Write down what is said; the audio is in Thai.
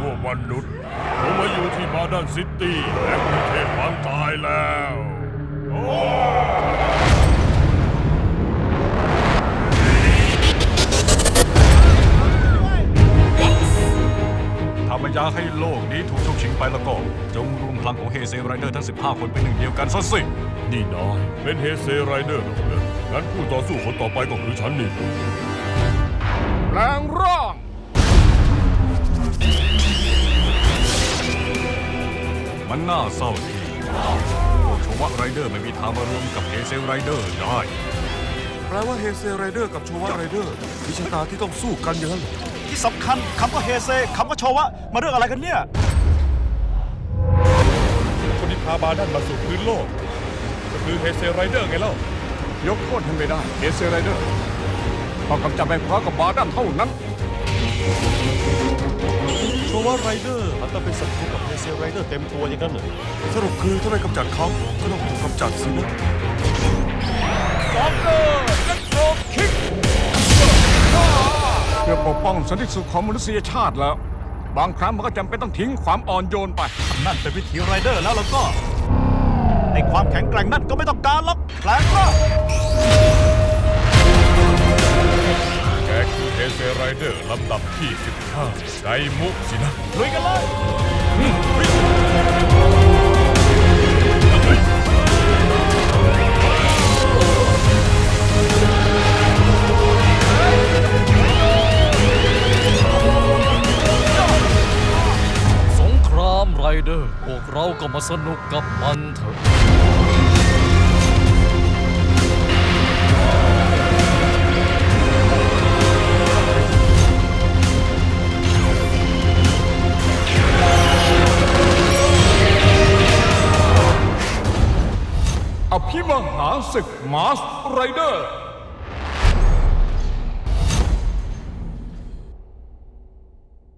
พวกมนุษย์ผมมาอยู่ที่มาดันซิตี้และกรุงเทพบางตายแล้วถ้าไม่อยากให้โลกนี้ถูกฉกชิงไปแล้วก็ จงรวมพลังของเฮเซไรเดอร์ทั้ง 15 คนเป็นหนึ่งเดียวกันซะสิ นี่นายเป็นเฮเซไรเดอร์หรอกเหรองั้นผู้ต่อสู้คนต่อไปก็คือฉันนี่แปลงร่า มันน่าเศร้าทีพวกโชวะไรเดอร์ไม่มีทางมารวมกับเฮเซไรเดอร์ได้แปลว่าเฮเซไรเดอร์กับโชวะไรเดอร์มีชะตาที่ต้องสู้กันอย่างนั้นเหรอที่สำคัญคำว่าเฮเซคำว่าโชวะมาเรื่องอะไรกันเนี่ย คนที่พาบาดันมาสู่พื้นโลก ก็คือเฮเซไรเดอร์ไงเล่ายกโทษให้ไม่ได้เอเซไรเดอร์ต้องกำจัดแมงพร้ากับบาดันเท่านั้น โชว่าไรเดอร์มันต้องเป็นศัตรูกับเฮเซลไรเดอร์เต็มตัวอย่างนั้นเลยสรุปคือถ้าไม่กำจัดเขาก็ต้องถูกกำจัดสินะเพื่อปกป้องสันติสุขของมนุษยชาติแล้ว บางครั้งมันก็จำเป็นต้องทิ้งความอ่อนโยนไป นั่นเป็นวิถีไรเดอร์แล้วแล้วก็ ในความแข็งแกร่งนั่นก็ไม่ต้องการหรอกแปลงร่าง ฮเซไรเดอร์ลำดับที่ 15ไกมุสินะลุยกันเลยสงครามไรเดอร์ พวกเราก็มาสนุกกับมันเถอะ อภิมหาศึกมาสไรเดอร์